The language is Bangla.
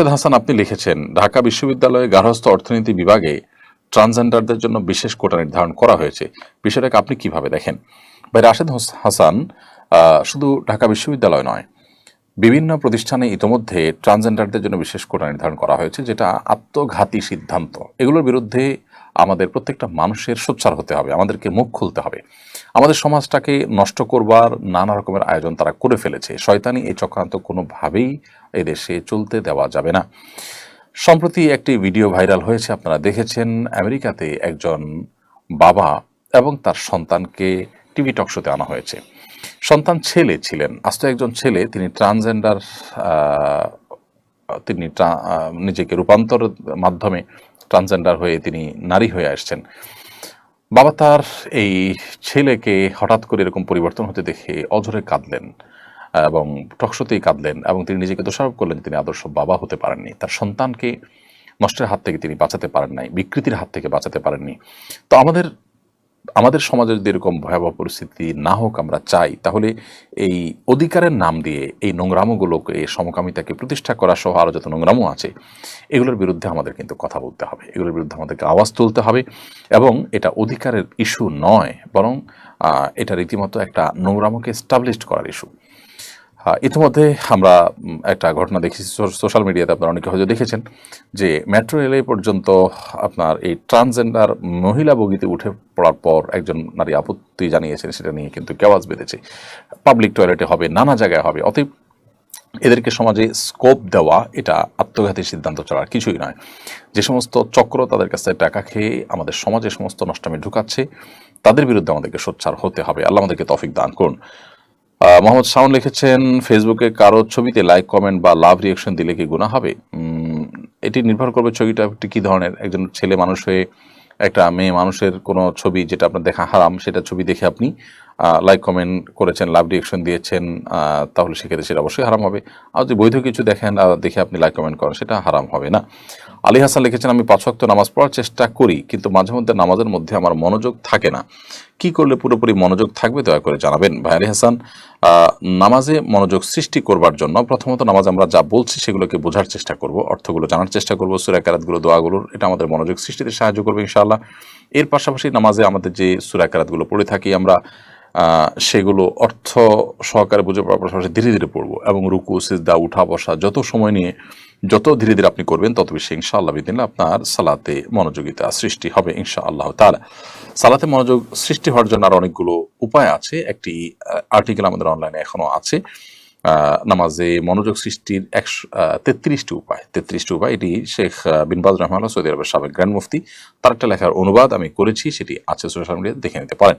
রাশেদ হাসান, আপনি লিখেছেন, ঢাকা বিশ্ববিদ্যালয়ে গার্হস্থ্য অর্থনীতি বিভাগে ট্রান্সজেন্ডারদের জন্য বিশেষ কোটা নির্ধারণ করা হয়েছে। বিষয়টাকে আপনি কীভাবে দেখেন? ভাই, রাশেদ হাসান শুধু ঢাকা বিশ্ববিদ্যালয় নয়, বিভিন্ন প্রতিষ্ঠানে ইতোমধ্যে ট্রান্সজেন্ডারদের জন্য বিশেষ কোটা নির্ধারণ করা হয়েছে, যেটা আত্মঘাতী সিদ্ধান্ত। এগুলোর বিরুদ্ধে আমাদের প্রত্যেকটা মানুষের সোচ্চার হতে হবে, আমাদেরকে মুখ খুলতে হবে। আমাদের সমাজটাকে নষ্ট করবার নানা রকমের আয়োজন তারা করে ফেলেছে। শয়তানি এই চক্রান্ত কোনোভাবেই এদেশে চলতে দেওয়া যাবে না। সম্প্রতি একটি ভিডিও ভাইরাল হয়েছে, আপনারা দেখেছেন। আমেরিকাতে একজন বাবা এবং তার সন্তানকে টিভি টক শোতে আনা হয়েছে। সন্তান ছেলে ছিলেন, আস্ত একজন ছেলে, তিনি ট্রান্সজেন্ডার তিনি নিজেকে রূপান্তর মাধ্যমে ট্রান্সজেন্ডার হয়ে তিনি নারী হয়ে আসছেন। বাবা তার এই ছেলেকে হঠাৎ করে এরকম পরিবর্তন হতে দেখে অঝরে কাঁদলেন, এবং টকশতেই কাঁদলেন, এবং তিনি নিজেকে দোষারোপ করলেন তিনি আদর্শ বাবা হতে পারেননি। তার সন্তানকে নষ্টের হাত থেকে তিনি বাঁচাতে পারেন নাই, বিকৃতির হাত থেকে বাঁচাতে পারেননি। তো আমাদের আমাদের সমাজে যদি এরকম ভয়াবহ পরিস্থিতি না হোক আমরা চাই, তাহলে এই অধিকারের নাম দিয়ে এই নোংরামোগুলোকে সমকামিতাকে প্রতিষ্ঠা করা সহ আরও যত নোংরামো আছে, এগুলোর বিরুদ্ধে আমাদের কিন্তু কথা বলতে হবে। এগুলোর বিরুদ্ধে আমাদেরকে আওয়াজ তুলতে হবে এবং এটা অধিকারের ইস্যু নয়, বরং এটা রীতিমতো একটা নোংরামোকে স্টাবলিশড করার ইস্যু ইতিমধ্যে আমরা একটা ঘটনা দেখেছি সোশ্যাল মিডিয়াতে আপনারা অনেকে হয়তো দেখেছেন যে মেট্রো রেলে পর্যন্ত আপনার এই ট্রান্সজেন্ডার মহিলা বগিতে উঠে পড়ার পর একজন নারী আপত্তি জানিয়েছেন, সেটা নিয়ে কিন্তু কেওয়াজ বেঁধেছে। পাবলিক টয়লেটে হবে, নানা জায়গায় হবে। অতএব এদেরকে সমাজে স্কোপ দেওয়া, এটা আত্মঘাতী সিদ্ধান্ত আর কিছুই নয়। যে সমস্ত চক্র তাদের কাছ টাকা খেয়ে আমাদের সমাজে সমস্ত নষ্টামে ঢুকাচ্ছে, তাদের বিরুদ্ধে আমাদেরকে সোচ্চার হতে হবে। আল্লাহ আমাদেরকে তফিক দান করুন। মোহাম্মদ শাওন লিখেছেন, ফেসবুকে কারও ছবিতে লাইক, কমেন্ট বা লাভ রিয়াকশন দিলে কি গুণা হবে? এটি নির্ভর করবে ছবিটা একটি কী ধরনের, একজন ছেলে মানুষ হয়ে একটা মেয়ে মানুষের কোনো ছবি যেটা আপনার দেখা হারাম, সেটা ছবি দেখে আপনি লাইক, কমেন্ট করেছেন, লাভ রিয়াকশন দিয়েছেন তাহলে সেক্ষেত্রে সেটা অবশ্যই হারাম হবে। আর যদি বৈধ কিছু দেখেন দেখে আপনি লাইক, কমেন্ট করেন, সেটা হারাম হবে না। আলী হাসান লিখেছেন, আমি পাঁচ ওয়াক্ত নামাজ পড়ার চেষ্টা করি, কিন্তু মাঝে মধ্যে নামাজের মধ্যে আমার মনোযোগ থাকে না। কি করলে পুরোপুরি মনোযোগ থাকবে দয়া করে জানাবেন। ভাই আলী হাসান নামাজে মনোযোগ সৃষ্টি করবার জন্য প্রথমত নামাজ আমরা যা বলছি সেগুলোকে বোঝার চেষ্টা করব, অর্থগুলো জানার চেষ্টা করব সুরাকারাতগুলো দোয়াগুলোর। এটা আমাদের মনোযোগ সৃষ্টিতে সাহায্য করবে ইনশাআল্লাহ। এর পাশাপাশি নামাজে আমাদের যে সুরাকারাতগুলো পড়ে থাকি আমরা সেগুলো অর্থ সহকারে বুঝে পড়ার পাশাপাশি ধীরে ধীরে পড়ব এবং রুকু, সিজদা, উঠা, বসা, যত সময় নিয়ে, যত ধীরে ধীরে আপনি করবেন, তত বেশি ইনশাআল্লাহ বিদিন আপনার সালাতে মনোযোগিতা সৃষ্টি হবে ইনশা আল্লাহ তালা সালাতে মনোযোগ সৃষ্টি হওয়ার জন্য আর অনেকগুলো উপায় আছে। একটি আর্টিকেল আমাদের অনলাইনে এখনও আছে। নামাজে মনোযোগ সৃষ্টির একশো তেত্রিশটি উপায়। তেত্রিশটি উপায়, এটি শেখ বিনবাজ রহমান সৌদি আরবের সাবেক গ্র্যান্ড মুফতি। তার একটা লেখার অনুবাদ আমি করেছি, সেটি আছে সোশ্যাল মিডিয়াতে, দেখে নিতে পারেন।